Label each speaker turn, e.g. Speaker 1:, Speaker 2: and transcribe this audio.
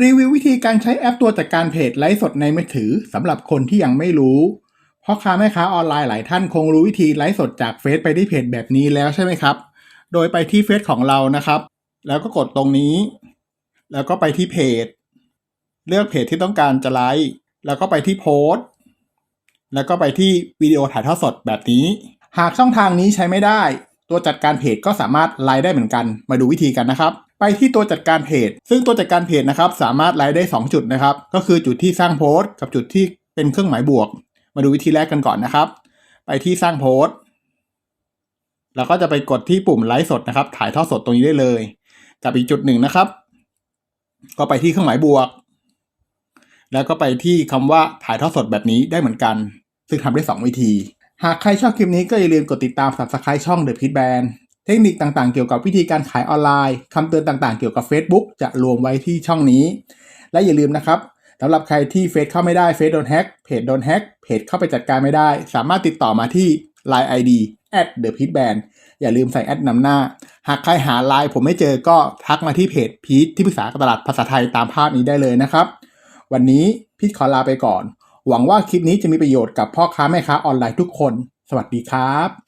Speaker 1: รีวิววิธีการใช้แอปตัวจัดการเพจไลฟ์สดในมือถือสำหรับคนที่ยังไม่รู้ เพ่อค้าแม่ค้าออนไลน์หลายท่านคงรู้วิธีไลฟ์สดจากเฟซไปที่เพจแบบนี้แล้วใช่ไหมครับ โดยไปที่เฟซของเรานะครับ แล้วก็กดตรงนี้ แล้วก็ไปที่เพจ เลือกเพจที่ต้องการจะไลฟ์แล้วก็ไปที่โพสต์แล้วก็ไปที่วิดีโอถ่ายทอดสดแบบนี้ หากช่องทางนี้ใช้ไม่ได้ ตัวจัดการเพจก็สามารถไลฟ์ได้เหมือนกัน มาดูวิธีกันนะครับ ไปที่ตัวจัดการเพจ ซึ่งตัวจัดการเพจนะครับสามารถไลฟ์ได้ 2 จุดนะครับ ก็คือจุดที่สร้างโพสต์ กับจุดที่เป็นเครื่องหมายบวก มาดูวิธีแรกกันก่อนนะครับ ไปที่สร้างโพสต์แล้วก็จะไปกดที่ปุ่มไลฟ์สดนะครับ ถ่ายทอดสดตรงนี้ได้เลย กับอีกจุดหนึ่งนะครับ ก็ไปที่เครื่องหมายบวก แล้วก็ไปที่คำว่าถ่ายทอดสดแบบนี้ได้เหมือนกัน ซึ่งทำได้ 2 วิธี หากใครชอบคลิปนี้ก็อย่าลืมกดติดตาม subscribe ช่อง The Pit Band เทคนิคต่างๆ เกี่ยวกับวิธีการขายออนไลน์คำเตือนต่างๆ เกี่ยวกับ Facebook จะรวมไว้ที่ช่องนี้ และอย่าลืมนะครับสำหรับใครที่เฟซเข้าไม่ได้เฟซโดนแฮ็กเพจโดนแฮ็กเพจเข้าไปจัดการไม่ได้ สามารถติดต่อมาที่ Line ID at the pit band อย่าลืมใส่แอดนำหน้า หากใครหาไลน์ผมไม่เจอก็ทักมาที่เพจพีทที่ปรึกษาตลาดภาษาไทยตามภาพนี้ได้เลยนะครับ วันนี้พีทขอลาไปก่อน หวังว่าคลิปนี้จะมีประโยชน์กับพ่อค้าแม่ค้าออนไลน์ทุกคน สวัสดีครับ